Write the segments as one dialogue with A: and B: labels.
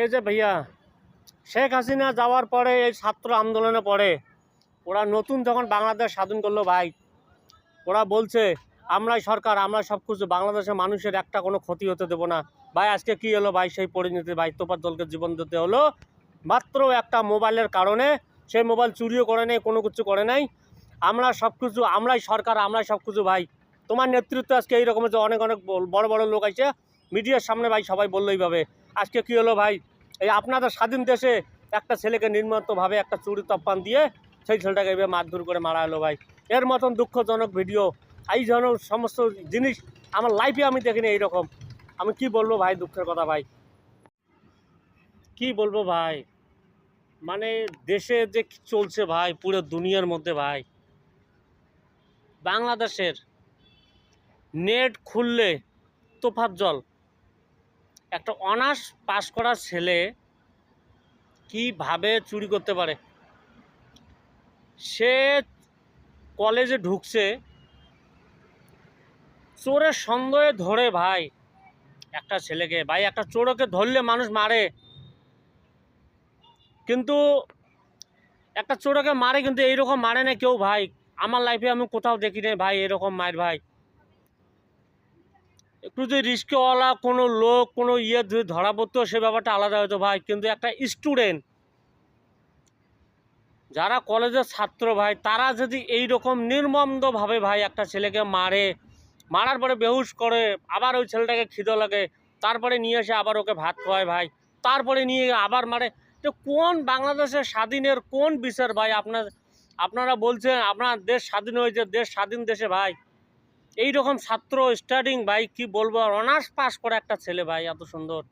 A: এই যে ভাইয়া, শেখ হাসিনা যাওয়ার পরে এই ছাত্র আন্দোলনে পড়ে। ওরা নতুন যখন বাংলাদেশ স্বাধীন করল, ভাই, ওরা বলছে, আমরাই সরকার আমরা সব কিছু, বাংলাদেশের মানুষের একটা কোনো ক্ষতি হতে দেবো না। ভাই, আজকে কি হলো? ভাই, সেই পরিণতি, ভাই তোপার দলকে জীবন দিতে হলো। মাত্র একটা মোবাইলের কারণে সেই মোবাইল চুরিও করে নেই কোনো কিছু করে নাই আমরা সব কিছু, আমরাই সরকার, আমরাই সব কিছু, ভাই। তোমার নেতৃত্ব আজকে এই রকমের যে অনেক অনেক বড় বড় লোক আছে মিডিয়ার সামনে ভাই সবাই বলল এইভাবে। আজকে কি হলো ভাই? এই আপনাদের স্বাধীন দেশে একটা ছেলেকে নির্মতভাবে একটা চুরি তপ্পান দিয়ে সেই ছেলেটাকে এইভাবে মারধর করে মারা হলো ভাই। এর মতন দুঃখজনক ভিডিও, এই ধরনের সমস্ত জিনিস আমার লাইফে আমি দেখিনি এইরকম। আমি কি বলব ভাই দুঃখের কথা ভাই? কি বলব ভাই? মানে দেশে যে চলছে ভাই, পুরো দুনিয়ার মধ্যে ভাই। বাংলাদেশের নেট খুললে তোফার জল। একটা অনার্স পাশ করা ছেলে কীভাবে চুরি করতে পারে? সে কলেজে ঢুকছে চোরের সন্দেহে ধরে ভাই, একটা ছেলেকে। ভাই, একটা চোরকে ধরলে মানুষ মারে। কিন্তু একটা চোরকে মারে কিন্তু এইরকম মারে না কেউ ভাই। আমার লাইফে আমি কোথাও দেখি নাই ভাই, এরকম মার ভাই। একটু যদি রিস্কওয়ালা কোনো লোক, কোনো ইয়ে যদি ধরা পড়তো, সে ব্যাপারটা আলাদা হতো ভাই। কিন্তু একটা স্টুডেন্ট যারা কলেজের ছাত্র ভাই, তারা যদি এই রকম নির্মমভাবে ভাই একটা ছেলেকে মারে, মারার পরে বেহুশ করে, আবার ওই ছেলেটাকে খিদে লাগে, তারপরে নিয়ে এসে আবার ওকে ভাত খাওয়ায় ভাই, তারপরে নিয়ে আবার মারে, তো কোন বাংলাদেশের স্বাধীনের কোন বিচার ভাই আপনার, আপনারা বলছেন আপনার দেশ স্বাধীন হয়েছে, দেশ স্বাধীন দেশে ভাই। এই রকম ছাত্র স্টার্টিং ভাই, কি বলব? আর অনার্স পাস করা একটা ছেলে ভাই, এত সুন্দর।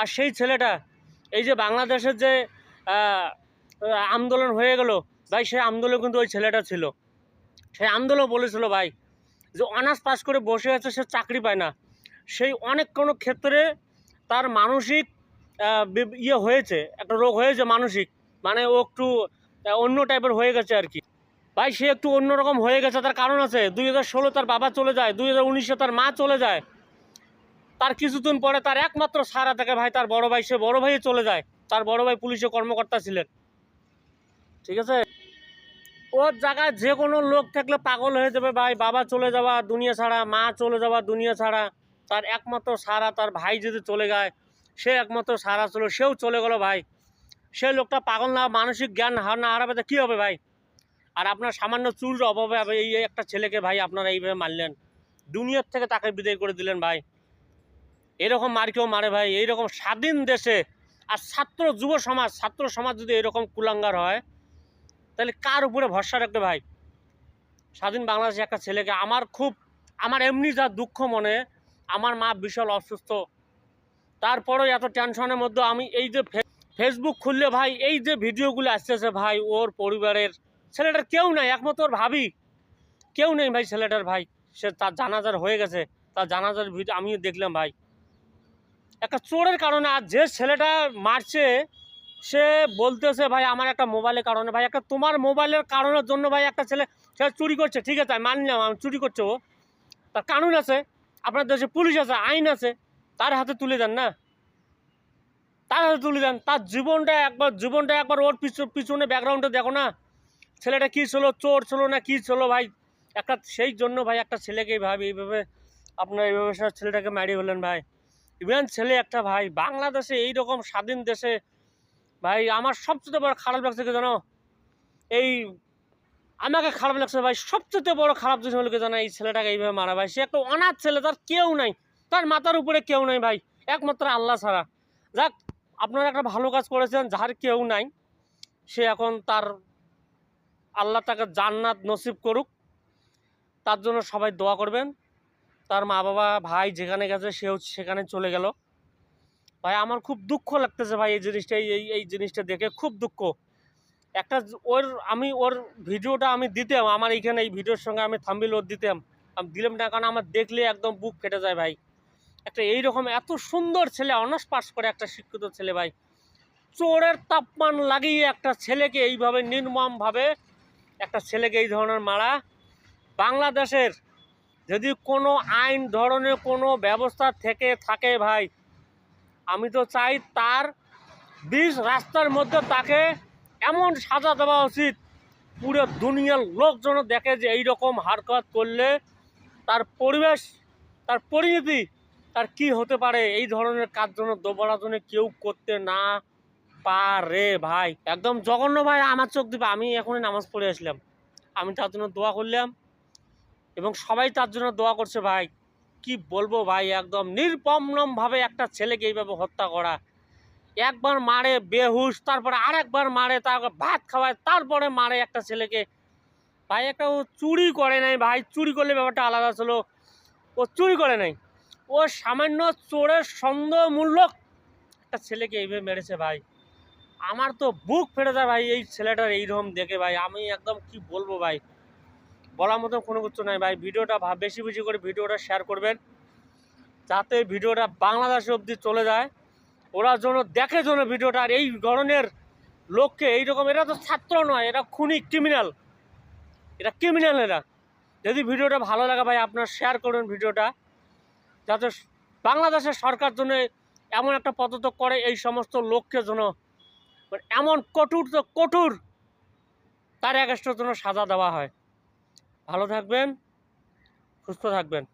A: আর সেই ছেলেটা, এই যে বাংলাদেশের যে আন্দোলন হয়ে গেল, ভাই, সেই আন্দোলন কিন্তু ওই ছেলেটা ছিল। সেই আন্দোলন বলেছিল ভাই, যে অনার্স পাস করে বসে আছে, সে চাকরি পায় না। সেই অনেক কোনো ক্ষেত্রে তার মানসিক ইয়ে হয়েছে, একটা রোগ হয়েছে মানসিক। মানে ও একটু অন্য টাইপের হয়ে গেছে আর কি। ভাই, সে একটু অন্যরকম হয়ে গেছে, তার কারণ আছে। দুই হাজার ষোলো তার বাবা চলে যায়, দুই তার মা চলে যায়। তার কিছুদিন পরে তার একমাত্র সারা থাকে ভাই, তার বড় ভাই, সে বড় ভাই চলে যায়। তার বড় ভাই পুলিশে কর্মকর্তা ছিলেন। ঠিক আছে? ওর জায়গায় যে কোনো লোক থাকলে পাগল হয়ে যাবে ভাই। বাবা চলে যাওয়া দুনিয়া ছাড়া, মা চলে যাওয়া দুনিয়া ছাড়া। তার একমাত্র সারা, তার ভাই যদি চলে যায়, সে একমাত্র সারা ছিল, সেও চলে গেল ভাই। সে লোকটা পাগল না, মানসিক জ্ঞান না হারাবে, তো কী হবে ভাই? আর আপনার সামান্য চুল অভাবে এই একটা ছেলেকে ভাই আপনারা এইভাবে মারলেন। দুনিয়ার থেকে তাকে বিদায় করে দিলেন ভাই। এরকম মার কেউ মারে ভাই। এইরকম স্বাধীন দেশে আর ছাত্র যুব সমাজ, ছাত্র সমাজ যদি এরকম কুলাঙ্গার হয়, তাহলে কার উপরে ভরসা রাখবে ভাই? স্বাধীন বাংলাদেশে একটা ছেলেকে আমার খুব, আমার এমনি যা দুঃখ মনে, আমার মা বিশাল অসুস্থ। তারপরেও এত টেনশনের মধ্যে আমি এই যে ফেসবুক খুললে ভাই, এই যে ভিডিওগুলো আসতেছে ভাই, ওর পরিবারের ছেলেটার কেউ নাই, একমাত্র ওর ভাবি। কেউ নেই ভাই ছেলেটার ভাই, সে তার জানাজার হয়ে গেছে, তার জানাজার ভিডিও আমিও দেখলাম ভাই। একটা চোরের কারণে আর যে ছেলেটা মারছে, সে বলতেছে ভাই, আমার একটা মোবাইলের কারণে ভাই, একটা তোমার মোবাইলের কারণের জন্য ভাই একটা ছেলে, সে চুরি করছে, ঠিক আছে মানলাম আমি চুরি করছে ও। তার কানুন আছে, আপনার দেশে পুলিশ আছে, আইন আছে, তার হাতে তুলে দেন না। তার হাতে তুলে দেন, তার জীবনটা একবার জীবনটা একবার ওর পিছু, পিছনে ব্যাকগ্রাউন্ডে দেখো না। ছেলেটা কী ছিল, চোর ছিল না কী ছিল ভাই? একটা সেই জন্য ভাই একটা ছেলেকে এইভাবে এইভাবে আপনার এইভাবে ছেলেটাকে মারিয়ে হলেন ভাই। ইভেন ছেলে একটা ভাই, বাংলাদেশে এই রকম স্বাধীন দেশে, ভাই আমার সবচেয়ে বড় খারাপ লাগছে কি জানো? এই আমাকে খারাপ লাগছে ভাই, সবচেয়ে বড় খারাপ জিনিস হলো কি জানো, এই ছেলেটাকে এইভাবে মারা ভাই। সে একটা অনাথ ছেলে, তার কেউ নাই। তার মাথার উপরে কেউ নাই ভাই, একমাত্র আল্লাহ ছাড়া। যাক, আপনারা একটা ভালো কাজ করেছেন, যার কেউ নাই, সে এখন তার আল্লাহ তাকে জান্নাত নসিব করুক। তার জন্য সবাই দোয়া করবেন। তার মা বাবা ভাই যেখানে গেছে সেও সেখানে চলে গেল। ভাই, আমার খুব দুঃখ লাগতেছে ভাই এই জিনিসটা, এই, এই- জিনিসটা দেখে খুব দুঃখ। একটা ওর, আমি ওর ভিডিওটা আমি দিতাম, আমার এইখানে এই ভিডিওর সঙ্গে আমি থাম্বিল ওর দিতাম। আমি, দিলাম না, কারণ আমার দেখলে একদম বুক ফেটে যায় ভাই। একটা এইরকম এত সুন্দর ছেলে, অনার্স পাস করে একটা শিক্ষিত ছেলে ভাই। চোরের তাপমান লাগিয়ে একটা ছেলেকে এইভাবে নির্মমভাবে একটা ছেলেকে এই ধরনের মারা বাংলাদেশের যদি কোনো আইন ধরনের কোনো ব্যবস্থা থেকে থাকে ভাই, আমি তো চাই তার বিষ রাস্তার মধ্যে তাকে এমন সাজা দেওয়া উচিত, পুরো দুনিয়ার লোকজন দেখে যে এই রকম হারকত করলে তার পরিবেশ, তার পরিণতি, তার কি হতে পারে? এই ধরনের কাজ জন্য দোবরা জন্য কেউ করতে না পারে ভাই। একদম জঘন্য ভাই, আমার চোখ দিবে আমি এখনই নামাজ পড়ে আসলাম। আমি তার জন্য দোয়া করলাম। এবং সবাই তার জন্য দোয়া করছে ভাই। কি বলব ভাই, একদম নির্পমনমভাবে একটা ছেলেকে এইভাবে হত্যা করা। একবার মারে বেহুশ, তারপরে আরেকবার মারে, তারপর ভাত খাওয়ায়, তারপরে মারে একটা ছেলেকে। ভাই, একটা ও চুরি করে নাই ভাই। চুরি করলে ব্যাপারটা আলাদা ছিল। ও চুরি করে নাই। ও সামান্য চোরের সন্দেহমূলক একটা ছেলেকে এইভাবে মেরেছে ভাই। আমার তো বুক ফেটে যায় ভাই, এই ছেলেটার এইরকম দেখে ভাই। আমি একদম কি বলব ভাই? বলার মতো কোনো কিছু নাই ভাই। ভিডিওটা বেশি বেশি করে ভিডিওটা শেয়ার করবেন। যাতে ভিডিওটা বাংলাদেশ অবধি চলে যায়। ওরা যেন দেখে যেন ভিডিওটা। আর এই ধরনের লোককে এইরকম, এরা তো ছাত্র নয়, এরা খুনি ক্রিমিনাল এটা ক্রিমিনাল এরা। যদি ভিডিওটা ভালো লাগে ভাই, আপনার শেয়ার করুন ভিডিওটা। যাতে বাংলাদেশের সরকার জন্য এমন একটা পদক্ষেপ করে, এই সমস্ত লোককে যেন এমন কঠোর তো কঠোর। তার একেস্টের জন্য সাজা দেওয়া হয়। ভালো থাকবেন সুস্থ থাকবেন।